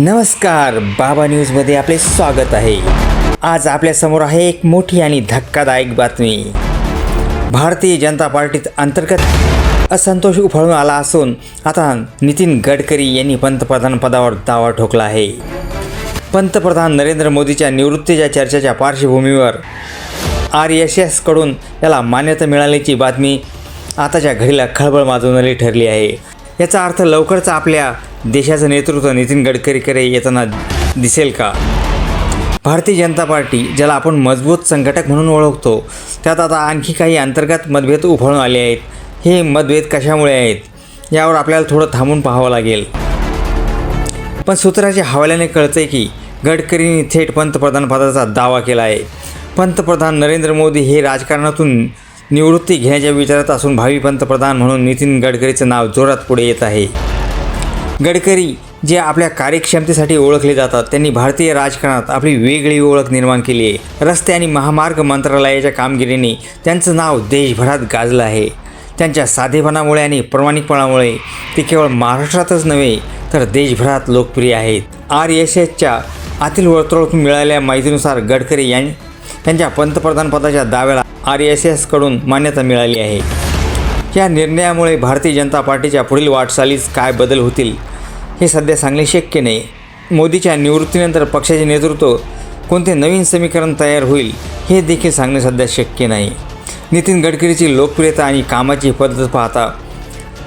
नमस्कार बाबा न्यूजमध्ये आपले स्वागत आहे. आज आपल्यासमोर आहे एक मोठी आणि धक्कादायक बातमी. भारतीय जनता पार्टीत अंतर्गत असंतोष उफाळून आला असून आता नितीन गडकरी यांनी पंतप्रधान पदावर दावा ठोकला आहे. पंतप्रधान नरेंद्र मोदीच्या निवृत्तीच्या चर्चेच्या पार्श्वभूमीवर आर एस एसकडून याला मान्यता मिळाल्याची बातमी आताच्या घडीला खळबळ माजवणारी ठरली आहे. याचा अर्थ लवकरच आपल्या देशाचं नेतृत्व नितीन गडकरीकडे येताना दिसेल का? भारतीय जनता पार्टी ज्याला आपण मजबूत संघटक म्हणून ओळखतो त्यात आता आणखी काही अंतर्गत मतभेद उफाळून आले आहेत. हे मतभेद कशामुळे आहेत? यावर आपल्याला थोडं थांबून पाहावं लागेल. पण सूत्राच्या हवाल्याने कळतंय की गडकरींनी थेट पंतप्रधान पदाचा दावा केला आहे. पंतप्रधान नरेंद्र मोदी हे राजकारणातून निवृत्ती घेण्याच्या विचारात असून भावी पंतप्रधान म्हणून नितीन गडकरीचं नाव जोरात पुढे येत आहे. गडकरी जे आपल्या कार्यक्षमतेसाठी ओळखले जातात त्यांनी भारतीय राजकारणात आपली वेगळी ओळख निर्माण केली आहे. रस्ते आणि महामार्ग मंत्रालयाच्या कामगिरीने त्यांचं नाव देशभरात गाजलं आहे. त्यांच्या साधेपणामुळे आणि प्रामाणिकपणामुळे ते केवळ महाराष्ट्रातच नव्हे तर देशभरात लोकप्रिय आहेत. आर एस एसच्या आतील वर्तुळातून मिळालेल्या माहितीनुसार गडकरी यां त्यांच्या पंतप्रधानपदाच्या दाव्याला आर एस एसकडून मान्यता मिळाली आहे. या निर्णयामुळे भारतीय जनता पार्टीच्या पुढील वाटचालीस काय बदल होतील हे सध्या सांगणे शक्य नाही. मोदीच्या निवृत्तीनंतर पक्षाचे नेतृत्व कोणते नवीन समीकरण तयार होईल हे देखील सांगणे सध्या शक्य नाही. नितीन गडकरीची लोकप्रियता आणि कामाची पद्धत पाहता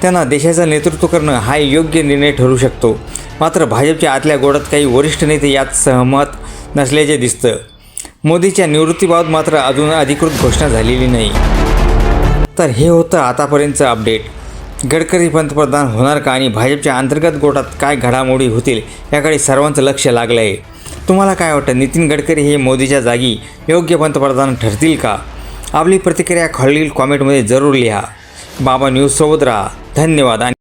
त्यांना देशाचं नेतृत्व करणं हा योग्य निर्णय ठरू शकतो. मात्र भाजपच्या आतल्या गोडात काही वरिष्ठ नेते यात सहमत नसल्याचे दिसतं. मोदीच्या निवृत्तीबाबत मात्र अजून अधिकृत घोषणा झालेली नाही. तर हे होतं आतापर्यंतचं अपडेट. गडकरी पंतप्रधान होणार का आणि भाजपच्या अंतर्गत गोटात काय घडामोडी होतील याकडे सर्वांचं लक्ष लागलं आहे तुम्हाला काय वाटतं? नितीन गडकरी हे मोदीच्या जागी योग्य पंतप्रधान ठरतील का? आपली प्रतिक्रिया खालील कॉमेंटमध्ये जरूर लिहा. बाबा न्यूजसोबत राहा. धन्यवाद आणि